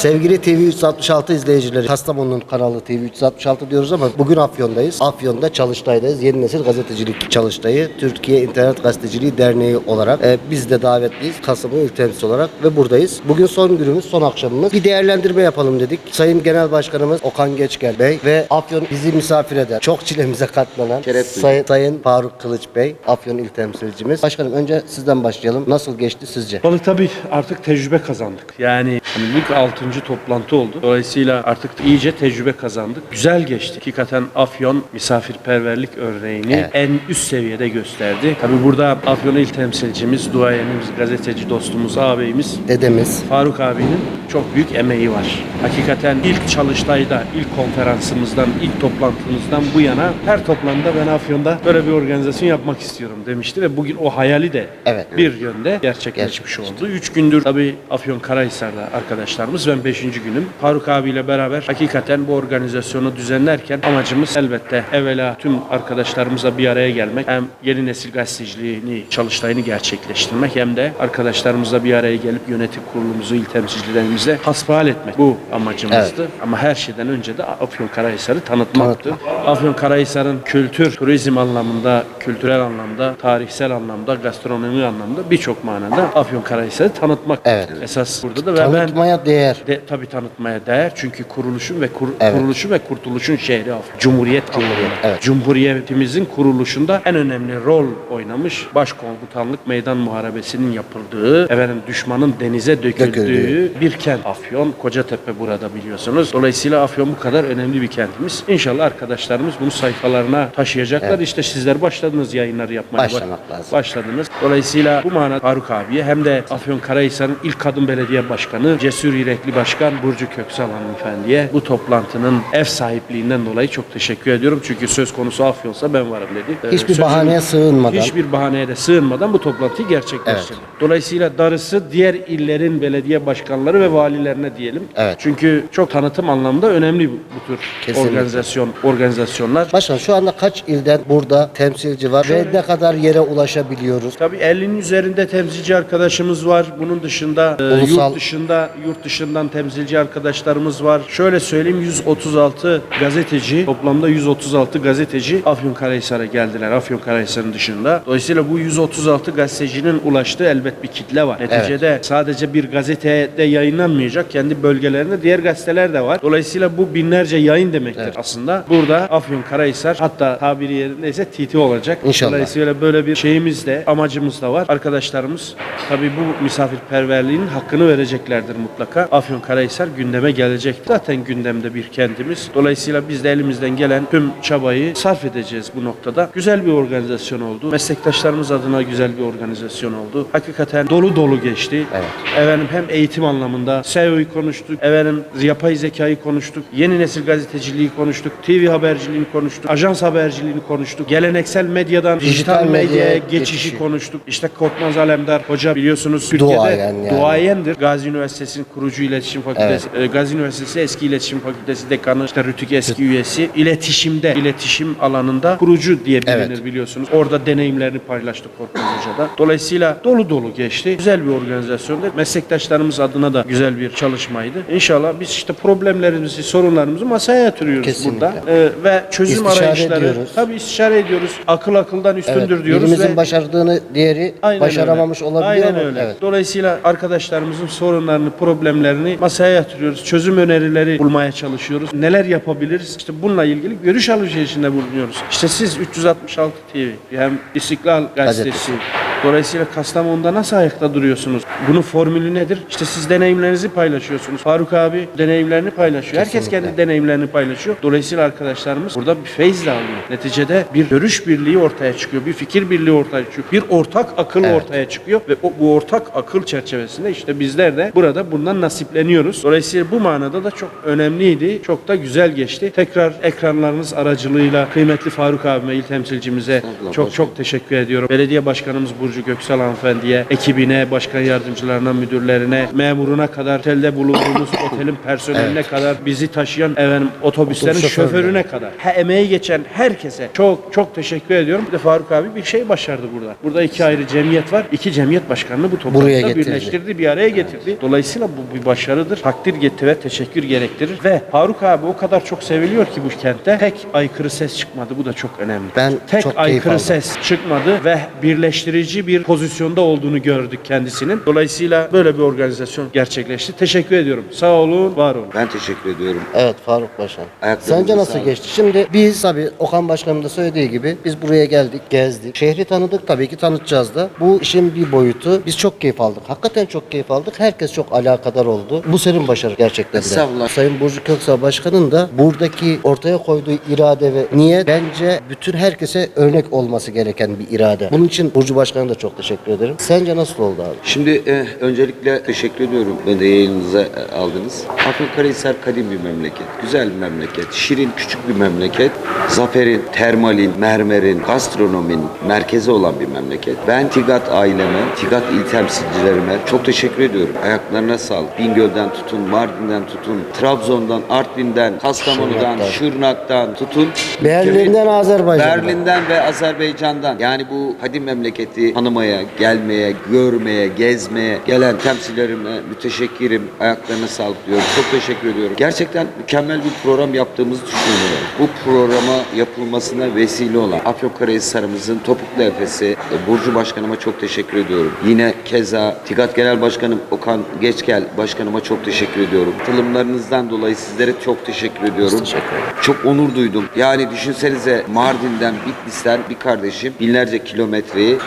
Sevgili TV 366 izleyicileri, Kastamonu'nun kanalı TV 366 diyoruz ama bugün Afyon'dayız. Afyon'da Çalıştay'dayız. Yeni Nesil Gazetecilik Çalıştayı, Türkiye İnternet Gazeteciliği Derneği olarak. e, biz de davetliyiz Kastamonu İl Temsilcisi olarak ve buradayız. Bugün son günümüz, son akşamımız. Bir değerlendirme yapalım dedik. Sayın Genel Başkanımız Okan Geçgel Bey ve Afyon bizi misafir eder. Çok çilemize katlanan Sayın, Sayın Faruk Kılıç Bey, Afyon İl Temsilcimiz. Başkanım önce sizden başlayalım. Nasıl geçti sizce? Balık tabii artık tecrübe kazandık. Yani hani ilk 6. toplantı oldu. Dolayısıyla artık iyice tecrübe kazandık. Güzel geçti. Hakikaten Afyon misafirperverlik örneğini evet. en üst seviyede gösterdi. Tabi burada Afyon il temsilcimiz, duayenimiz, gazeteci dostumuz, ağabeyimiz dedemiz Faruk abinin çok büyük emeği var. Hakikaten ilk çalıştayda, ilk konferansımızdan, ilk toplantımızdan bu yana her toplantıda ben Afyon'da böyle bir organizasyon yapmak istiyorum demişti ve bugün o hayali de evet. bir yönde gerçekleşmiş Gerçekleşti. oldu. Üç gündür tabi Afyon Karahisar'da arkadaşlarımız ve 85. günüm. Faruk abiyle beraber hakikaten bu organizasyonu düzenlerken amacımız elbette evvela tüm arkadaşlarımızla bir araya gelmek. Hem yeni nesil gazeteciliğini, çalıştayını gerçekleştirmek hem de arkadaşlarımızla bir araya gelip yönetim kurulumuzu, il temsilcilerimizle hasbihal etmek. Bu amacımızdı. Evet. Ama her şeyden önce de Afyonkarahisar'ı tanıtmaktı. Tanıtma. Afyonkarahisar'ın kültür, turizm anlamında, kültürel anlamda, tarihsel anlamda, gastronomi anlamda birçok manada Afyonkarahisar'ı tanıtmak. Evet. Esas burada da ve Tanıtmaya ben değer de, tabii tanıtmaya değer çünkü kuruluşun ve kur, Evet. kuruluşu ve kurtuluşun şehri Afyon. Cumhuriyet Cumhuriyet. evet. Cumhuriyetimizin kuruluşunda en önemli rol oynamış başkomutanlık meydan muharebesinin yapıldığı, efendim düşmanın denize döküldüğü Döküldüğü. bir kent Afyon. Kocatepe burada biliyorsunuz. Dolayısıyla Afyon bu kadar önemli bir kentimiz. İnşallah arkadaşlarımız bunu sayfalarına taşıyacaklar. İşte sizler başladınız yayınları yapmaya. Başlamak lazım. Başladınız. Dolayısıyla bu manada Faruk abiye hem de Afyonkarahisar'ın ilk kadın belediye başkanı Cesur Yürekli Başkan Burcu Köksal hanımefendiye bu toplantının ev sahipliğinden dolayı çok teşekkür ediyorum. Çünkü söz konusu Afyon'sa ben varım dedi. Ee, Hiçbir sözünü- bahaneye sığınmadan. Hiçbir bahaneye de sığınmadan bu toplantıyı gerçekleştirdi. Dolayısıyla darısı diğer illerin belediye başkanları ve valilerine diyelim. Evet. Çünkü çok tanıtım anlamda önemli bu, bu tür Kesinlikle. organizasyon organizasyonlar. Başkan şu anda kaç ilden burada temsilci var ve ne kadar yere ulaşabiliyoruz? Tabii 50'nin üzerinde temsilci arkadaşımız var. Bunun dışında e, Ulusal- yurt dışında yurt dışından temsilci arkadaşlarımız var. Şöyle söyleyeyim 136 gazeteci toplamda 136 gazeteci Afyonkarahisar'a geldiler. Afyonkarahisar'ın dışında. Dolayısıyla bu 136 gazetecinin ulaştığı elbet bir kitle var. Neticede sadece bir gazetede yayınlanmayacak. Kendi bölgelerinde diğer gazeteler de var. Dolayısıyla bu binlerce yayın demektir aslında. Burada Afyonkarahisar hatta tabiri yerindeyse TT olacak. İnşallah. Dolayısıyla böyle bir şeyimiz de amacımız da var. Arkadaşlarımız tabii bu misafirperverliğin hakkını vereceklerdir mutlaka. Afyonkarahisar gündeme gelecek. Zaten gündemde bir kentimiz. Dolayısıyla biz de elimizden gelen tüm çabayı sarf edeceğiz bu noktada. Güzel bir organizasyon oldu. Meslektaşlarımız adına güzel bir organizasyon oldu. Hakikaten dolu dolu geçti. Evet. Efendim hem eğitim anlamında SEO'yu konuştuk. Efendim yapay zekayı konuştuk. Yeni nesil gazeteciliği konuştuk. TV haberciliğini konuştuk. Ajans haberciliğini konuştuk. Geleneksel medyadan dijital, Dijital medyaya geçişi, geçişi. konuştuk. İşte Korkmaz Alemdar hoca biliyorsunuz Türkiye'de Duayen yani. duayendir. Gazi Üniversitesi'nin kurucu iletişim fakültesi. e, Gazi Üniversitesi eski iletişim fakültesi dekanı. işte Rütük eski üyesi. İletişimde, iletişim alanında kurucu diye bilinir Evet. biliyorsunuz. Orada deneyimlerini paylaştı Korkmaz Hoca da. Dolayısıyla dolu dolu geçti. Güzel bir organizasyondu. Meslektaşlarımız adına da güzel bir çalışmaydı. İnşallah biz işte problemlerimizi, sorunlarımızı masaya yatırıyoruz Kesinlikle. burada. Ee, ve çözüm İstişare arayışları ediyoruz. tabii istişare ediyoruz. Akıl akıldan üstündür Evet, diyoruz birimizin ve başardığını diğeri Aynen başaramamış öyle. olabiliyor Aynen ama öyle. evet. Dolayısıyla arkadaşlarımızın sorunlarını, problemlerini masaya yatırıyoruz. Çözüm önerileri bulmaya çalışıyoruz. Neler yapabiliriz? İşte bununla ilgili görüş alışverişinde bulunuyoruz. İşte siz 366 TV hem İstiklal Gazetesi Gazetesi. Dolayısıyla Kastamonu'da nasıl ayakta duruyorsunuz? Bunun formülü nedir? İşte siz deneyimlerinizi paylaşıyorsunuz. Faruk abi deneyimlerini paylaşıyor. Herkes Kesinlikle. kendi deneyimlerini paylaşıyor. Dolayısıyla arkadaşlarımız burada bir feyz de alıyor. Neticede bir görüş birliği ortaya çıkıyor. Bir fikir birliği ortaya çıkıyor. Bir ortak akıl Evet. ortaya çıkıyor ve o, bu ortak akıl çerçevesinde işte bizler de burada bundan nasipleniyoruz. Dolayısıyla bu manada da çok önemliydi. Çok da güzel geçti. Tekrar ekranlarınız aracılığıyla kıymetli Faruk abime, il temsilcimize çok çok teşekkür ediyorum. Belediye Başkanımız Burcu Burcu Göksel hanımefendiye, ekibine, başkan yardımcılarına, müdürlerine, memuruna kadar, otelde bulunduğumuz otelin personeline kadar, bizi taşıyan efendim, otobüslerin Otobüs şoförüne kadar, ha, emeği geçen herkese çok çok teşekkür ediyorum. Bir de Faruk abi bir şey başardı burada. Burada iki ayrı cemiyet var. İki cemiyet başkanını bu Buraya toplantıda getirdi. birleştirdi, bir araya getirdi. Dolayısıyla bu bir başarıdır. Takdir getir ve teşekkür gerektirir. Ve Faruk abi o kadar çok seviliyor ki bu kentte tek aykırı ses çıkmadı. Bu da çok önemli. Ben tek çok keyif aykırı aldım. ses çıkmadı ve birleştirici bir pozisyonda olduğunu gördük kendisinin. Dolayısıyla böyle bir organizasyon gerçekleşti. Teşekkür ediyorum. Sağ olun, var olun. Ben teşekkür ediyorum. Evet Faruk Başkan. Sence nasıl sağlık. geçti? Şimdi biz tabii Okan Başkanım da söylediği gibi biz buraya geldik, gezdik. Şehri tanıdık tabii ki tanıtacağız da. Bu işin bir boyutu. Biz çok keyif aldık. Hakikaten çok keyif aldık. Herkes çok alakadar oldu. Bu senin başarı gerçekten de. Estağfurullah. Sayın Burcu Köksal Başkan'ın da buradaki ortaya koyduğu irade ve niyet bence bütün herkese örnek olması gereken bir irade. Bunun için Burcu Başkan'a da çok teşekkür ederim. Sence nasıl oldu abi? Şimdi e, öncelikle teşekkür ediyorum. Ben de yayınınıza e, aldınız. Afyonkarahisar kadim bir memleket. Güzel bir memleket. Şirin küçük bir memleket. Zaferin, termalin, mermerin, gastronominin merkezi olan bir memleket. Ben Tigat aileme, Tigat il temsilcilerime çok teşekkür ediyorum. Ayaklarına sağlık. Bingöl'den tutun, Mardin'den tutun, Trabzon'dan, Artvin'den, Kastamonu'dan, Şırnak'tan. Şırnak'tan tutun. Berlin'den Azerbaycan'dan. Berlin'den ve Azerbaycan'dan yani bu kadim memleketi tanımaya, gelmeye, görmeye, gezmeye gelen temsilcilerime müteşekkirim. Ayaklarına sağlık diyorum. Çok teşekkür ediyorum. Gerçekten mükemmel bir program yaptığımızı düşünüyorum. Bu programa yapılmasına vesile olan Afyonkarahisar'ımızın Topuklu Efes'i e, Burcu Başkanıma çok teşekkür ediyorum. Yine keza TİGAT Genel Başkanım Okan Geçgel Başkanıma çok teşekkür ediyorum. Katılımlarınızdan dolayı sizlere çok teşekkür ediyorum. teşekkür ederiz. Çok onur duydum. Yani düşünsenize Mardin'den, Bitlis'ten bir kardeşim binlerce kilometreyi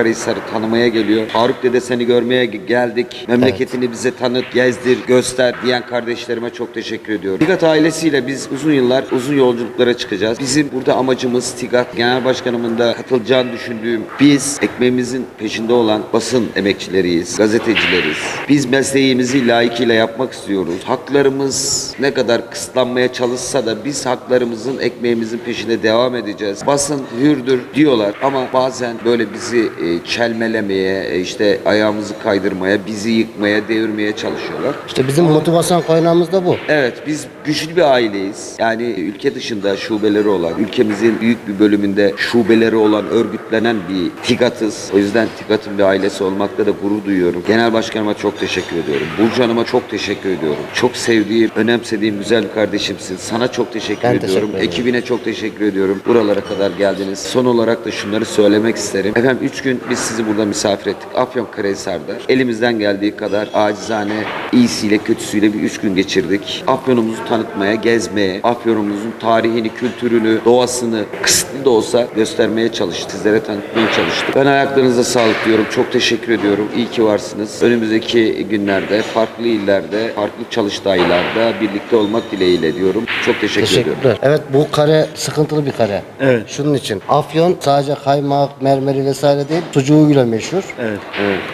Afyonkarahisar'ı tanımaya geliyor. Faruk dede seni görmeye ge- geldik. Memleketini bize tanıt, gezdir, göster diyen kardeşlerime çok teşekkür ediyorum. Tigat ailesiyle biz uzun yıllar uzun yolculuklara çıkacağız. Bizim burada amacımız Tigat Genel Başkanımın da katılacağını düşündüğüm biz ekmeğimizin peşinde olan basın emekçileriyiz, gazetecileriz. Biz mesleğimizi layıkıyla yapmak istiyoruz. Haklarımız ne kadar kısıtlanmaya çalışsa da biz haklarımızın ekmeğimizin peşinde devam edeceğiz. Basın hürdür diyorlar ama bazen böyle bizi çelmelemeye, e, işte ayağımızı kaydırmaya, bizi yıkmaya, devirmeye çalışıyorlar. İşte bizim motivasyon kaynağımız da bu. Evet biz güçlü bir aileyiz. Yani ülke dışında şubeleri olan, ülkemizin büyük bir bölümünde şubeleri olan, örgütlenen bir TİGAT'ız. O yüzden TİGAT'ın bir ailesi olmakta da gurur duyuyorum. Genel Başkanıma çok teşekkür ediyorum. Burcu Hanım'a çok teşekkür ediyorum. Çok sevdiğim, önemsediğim güzel bir kardeşimsin. Sana çok teşekkür Ben ediyorum. teşekkür ederim. Ekibine çok teşekkür ediyorum. Buralara kadar geldiniz. Son olarak da şunları söylemek isterim. Efendim 3 gün biz sizi burada misafir ettik. Afyonkarahisar'da. Elimizden geldiği kadar acizane iyisiyle kötüsüyle bir 3 gün geçirdik. Afyonumuzu tanıtmaya, gezmeye, Afyonumuzun tarihini, kültürünü, doğasını kısıtlı da olsa göstermeye çalıştık. Sizlere tanıtmaya çalıştık. Ben ayaklarınıza sağlık diyorum. Çok teşekkür ediyorum. İyi ki varsınız. Önümüzdeki günlerde, farklı illerde, farklı çalıştaylarda birlikte olmak dileğiyle diyorum. Çok teşekkür ediyorum. Teşekkürler. Evet bu kare sıkıntılı bir kare. Evet. Şunun için. Afyon sadece kaymak, mermeri vesaire değil, sucuğuyla meşhur. Evet.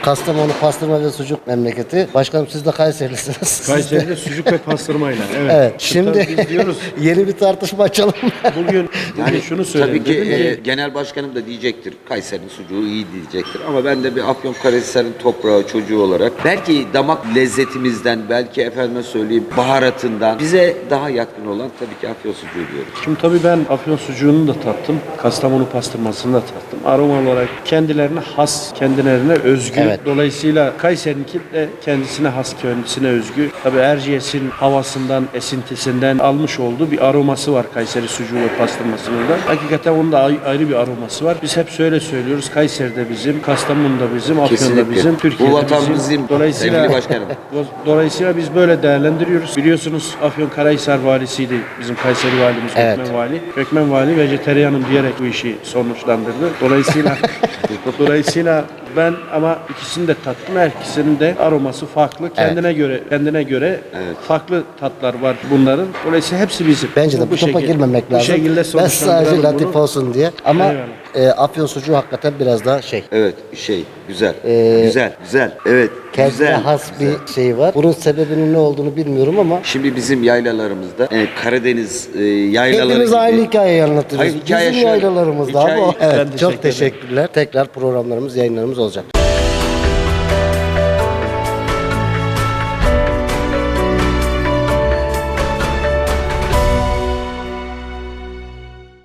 Kastamonu pastırma ve sucuk memleketi. Başkanım siz de de- Kayseri'de sucuk ve pastırmayla. Evet. Evet. Şimdi biz diyoruz yeni bir tartışma açalım. bugün bugün şunu söyleyeyim. Tabii ki e, genel başkanım da diyecektir. Kayseri'nin sucuğu iyi diyecektir. Ama ben de bir Afyonkarahisar'ın toprağı çocuğu olarak belki damak lezzetimizden, belki efendime söyleyeyim baharatından bize daha yatkın olan tabii ki Afyon sucuğu diyoruz. Şimdi tabii ben Afyon sucuğunu da tattım. Kastamonu pastırmasını da tattım. Aroma olarak kendilerine has, kendilerine özgü. Evet. Dolayısıyla Kayseri'ninki de kendisine has, kendisine özgü. Tabii Erciyes'in havasından, esintisinden almış olduğu bir aroması var Kayseri sucuğu ve pastırmasının da. Hakikaten onun da ay- ayrı bir aroması var. Biz hep şöyle söylüyoruz. Kayseri'de bizim, Kastamonu'da bizim, Afyon'da bizim, Türkiye'de Bu vatan bizim. bizim, Dolayısıyla sevgili başkanım. Do- Dolayısıyla biz böyle değerlendiriyoruz. Biliyorsunuz Afyonkarahisar valisiydi bizim Kayseri valimiz Evet. Gökmen Vali. Gökmen Vali vejeteryanım diyerek bu işi sonuçlandırdı. Dolayısıyla dolayısıyla ben ama ikisini de tattım. Her ikisinin de aroması farklı. Kendine göre kendine göre Evet. farklı tatlar var bunların. Dolayısıyla hepsi bizim. Bence de bu, topa şekil- girmemek lazım. Bu şekilde ben sadece latif bunu. olsun diye. Ama Eyvallah. e, Afyon sucuğu hakikaten biraz daha şey. Evet şey güzel. Ee, güzel, güzel. Evet, Kendine güzel. has güzel. bir şey var. Bunun sebebinin ne olduğunu bilmiyorum ama Şimdi bizim yaylalarımızda e, Karadeniz e, yaylaları hepimiz gibi. aynı hikayeyi anlatırız. Hayır, hikaye Bizim şöyle. yaylalarımızda Hikaye- ama. Ben Evet, teşekkür çok ederim. teşekkürler. Tekrar programlarımız, yayınlarımız olacak.